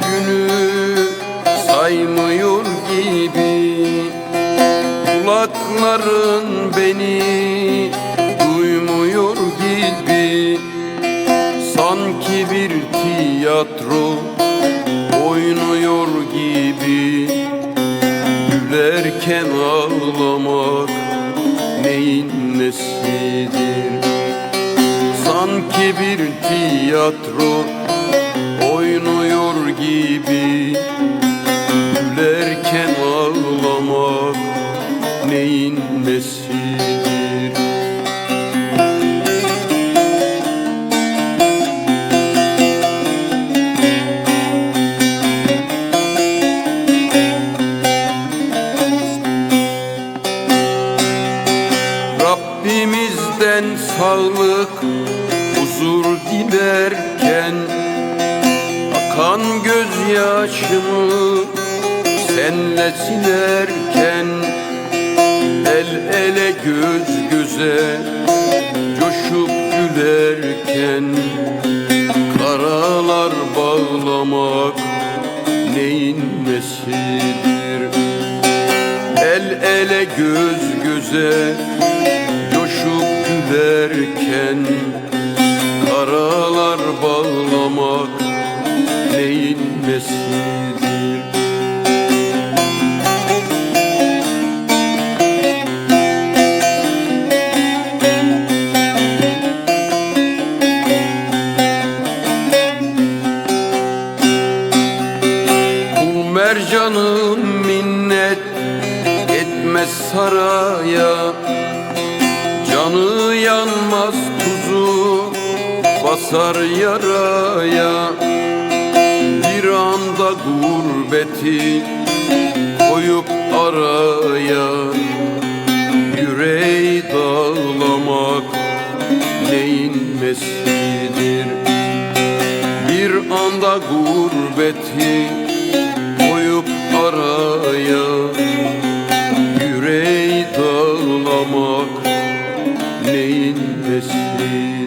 günü? Saymıyor gibi Kulakların beni duymuyor gibi. Sanki bir tiyatro oynuyor gibi. Gülerken ağlamak neyin nesidir? Sanki bir tiyatro oynuyor gibi Gülerken ağlamak neyin nesidir? Rabbimizden sağlık, huzur dilerken Akan gözyaşımı senle silerken El ele göz göze coşup gülerken. Karalar bağlamak neyin nesidir? El ele göz göze coşup gülerken Karalar bağlamak neyin nesidir Kul mercanım minnet etmez saraya. Canı yanmaz tuzu basar yaraya bir anda gurbeti koyup araya Yüreği dağlamak neyin mesidir Bir anda gurbeti koyup araya Yüreği dağlamak neyin mesidir